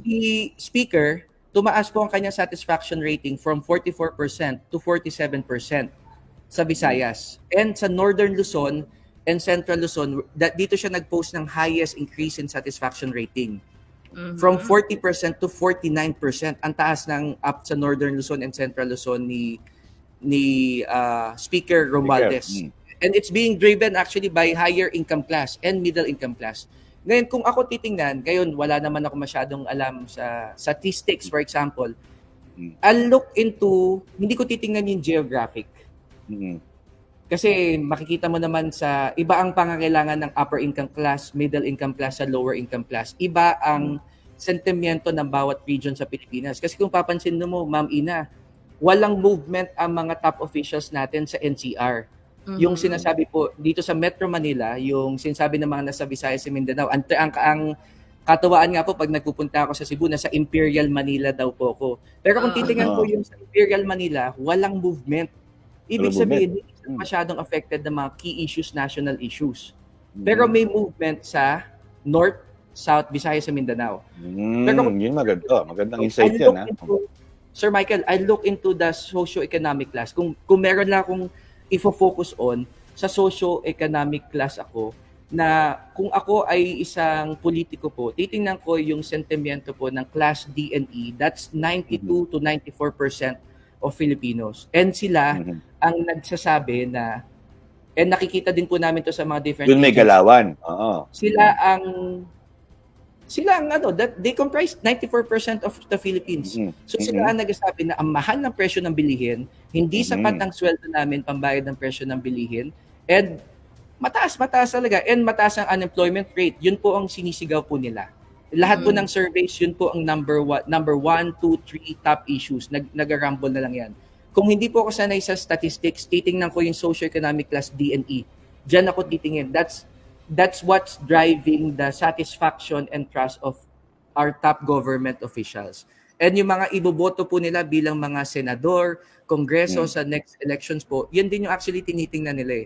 si Speaker, tumaas po ang kanyang satisfaction rating from 44% to 47% sa Visayas. And sa Northern Luzon and Central Luzon, da- dito siya nag-post ng highest increase in satisfaction rating. Mhm. From 40% to 49%. Ang taas ng up sa Northern Luzon and Central Luzon ni ni ah, Speaker Romualdez. Mm. And it's being driven actually by higher income class and middle income class. Ngayon, kung ako titingnan, ngayon wala naman ako masyadong alam sa statistics, for example, Mm. I'll look into, hindi ko titingnan yung geographic. Mm. Kasi makikita mo naman sa iba ang pangangailangan ng upper income class, middle income class, sa lower income class. Iba ang sentimiento ng bawat region sa Pilipinas. Kasi kung papansin mo, Ma'am Ina, walang movement ang mga top officials natin sa NCR. Yung Mhm. sinasabi po dito sa Metro Manila, yung sinasabi ng mga nasa Visayas at Mindanao, ang, ang, ang katuwaan nga po pag nagpupunta ako sa Cebu, nasa Imperial Manila daw po ako. Pero kung Ah. titingnan ko yung sa Imperial Manila, walang movement. Ibig Walang sabihin, hindi Mm. masyadong affected ng mga key issues, national issues. Mm. Pero may movement sa North, South, Visayas sa Mindanao. Mm, Pero kung- yun maganda. Magandang insight yan, ha? into- Sir Michael, I look into the socio-economic class. Kung, kung meron lang akong ifo-focus on, sa socio-economic class ako, na kung ako ay isang politiko po, titingnan ko yung sentimiento po ng class D and E, that's 92 to 94% of Filipinos. And sila Mhm. ang nagsasabi na, and nakikita din po namin to sa mga different Doon may galawan. Oo. sila ang sila ang ano that they comprise 94% of the Philippines. Mhm. So sila ang nagsasabi na ang mahal ng presyo ng bilihin, hindi Mhm. sapat ang sweldo namin pambayad ng presyo ng bilihin, and mataas, mataas talaga, and mataas ang unemployment rate. Yun po ang sinisigaw po nila. Lahat po Mhm. ng surveys, yun po ang number one, number one, two, three top issues. Nag, nag-rumble na lang yan. Kung hindi po ako sanay sa statistics, titingnan ko yung socio-economic class D and E. Diyan ako titingin. That's that's what's driving the satisfaction and trust of our top government officials. And yung mga iboboto po nila bilang mga senador, kongreso Mm. sa next elections po, yan din yung actually tinitingnan nila eh.